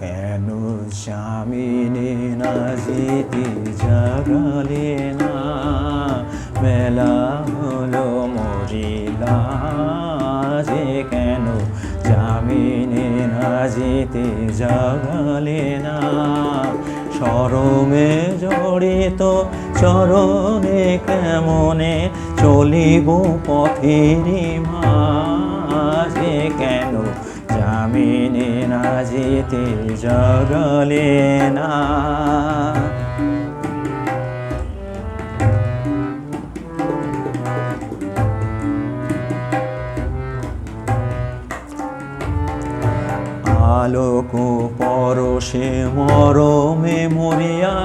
কেন স্বামিনী না যেতে জাগালে না? মেলা হলো মরিলা যে কেন জামিনে না যেতে জাগালে না? সরমে জড়িত, চরণে কেমনে চলিব পথেরি মাঝে? কেন জামিনে না যেতে জগলে না। আলোক পরশে মরমে মরিয়া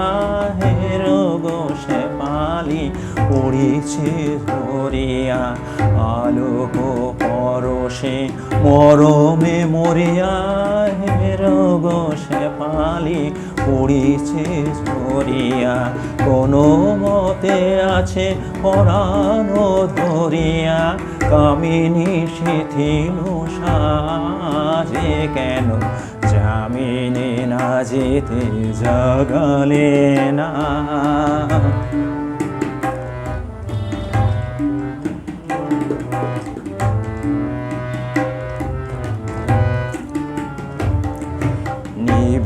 হের গোসে পালি পড়িছে ধরিয়া আলোক পরশে মরমে মরিয়া হের সে পালি, পড়িছে ধরিয়া কোনো মতে আছে পরানো ধরিয়া, কামিনী শিথিল সাজে কেন? জামিনে না যেতে জাগালে না।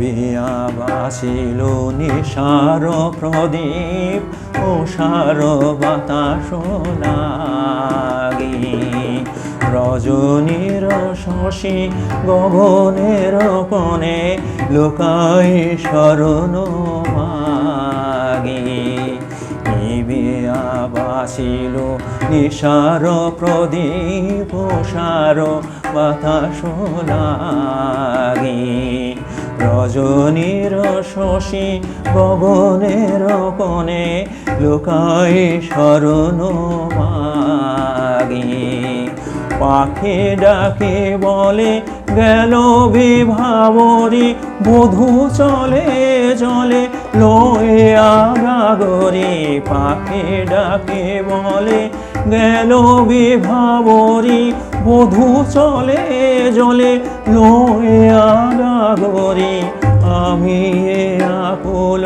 নিবিয়া বাসিল নিশার প্রদীপ সার বাতাস রজনীর শশী গগনের কোণে লোকাই শরণ মাগি। নিবিয়া বাসিল নিশার প্রদীপ সার বাতাস লাগি রজনীর শশী গগনের কোণে লোকাই শরণ মাগি। পাখি ডাকে বলে, গেল বিভাবরি, বধু চলে চলে, লয়ে আগাগরি। পাখি ডাকে বলে গেল বিভাবরি বধু চলে, জলে লয়ে আগাগরি? আমি এ আকুল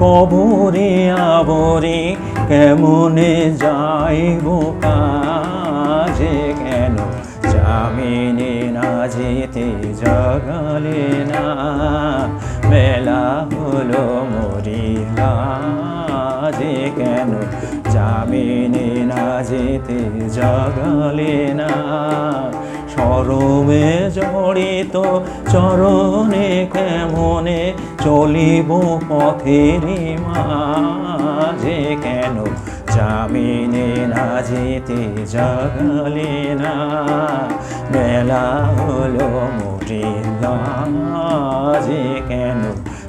কবরে আবরে, কেমনে যাইব কাজে কেন? জামিনে না যেতে জাগালে না। জামিনে না যেতে জাগালে না। সরমে জড়িত চরণে কেমনে চলিব পথেরি মাঝে? কেন জামিনে না যেতে জাগালে না? বেলা হলো মরিলা যে কেন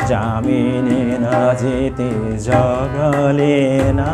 জামিনে না যেতে জাগালে না?